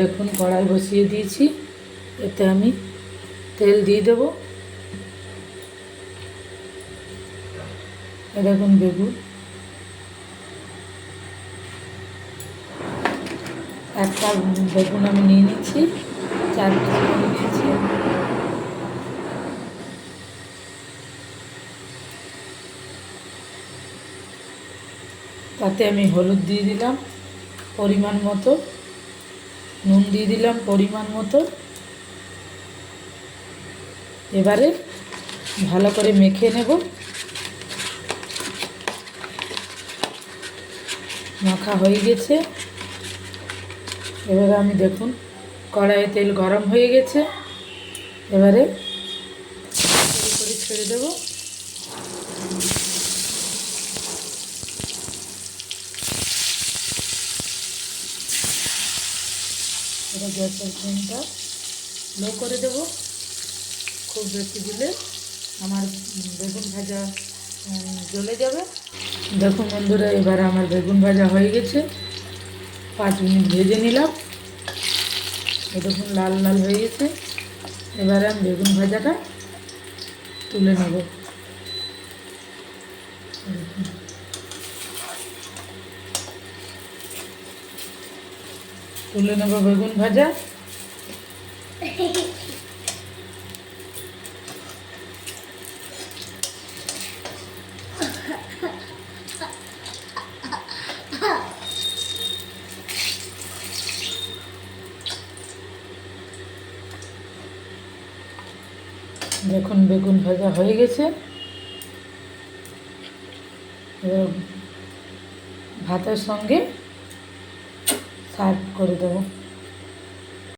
দেখুন, কড়াই বসিয়ে দিয়েছি। এতে আমি তেল দিয়ে দেবো। এ দেখুন, বেগুন। একটা বেগুন আমি নিয়ে নিচ্ছি, চার পিস নিয়েছি। তাতে আমি হলুদ দিয়ে দিলাম, পরিমাণ মতো। নুন দিয়ে দিলাম পরিমাণ মতো। এবারে ভালো করে মেখে নেব। মাখা হয়ে গেছে। এবারে আমি দেখুন, কড়াইয়ে তেল গরম হয়ে গেছে। এবারে ছেড়ে দেবো। এবার গ্যাসের ফ্লেমটা লো করে দেব। খুব বেশি দিলে আমার বেগুন ভাজা জ্বলে যাবে। দেখুন বন্ধুরা, এবার আমার বেগুন ভাজা হয়ে গেছে। পাঁচ মিনিট ভেজে নিলাম। দেখুন, লাল লাল হয়ে গেছে। এবারে আমি বেগুন ভাজাটা তুলে নেব। তুলে নেব বেগুন ভাজা। দেখুন বেগুন ভাজা হয়ে গেছে। ভাতের সঙ্গে সার্ভ করে দেবো।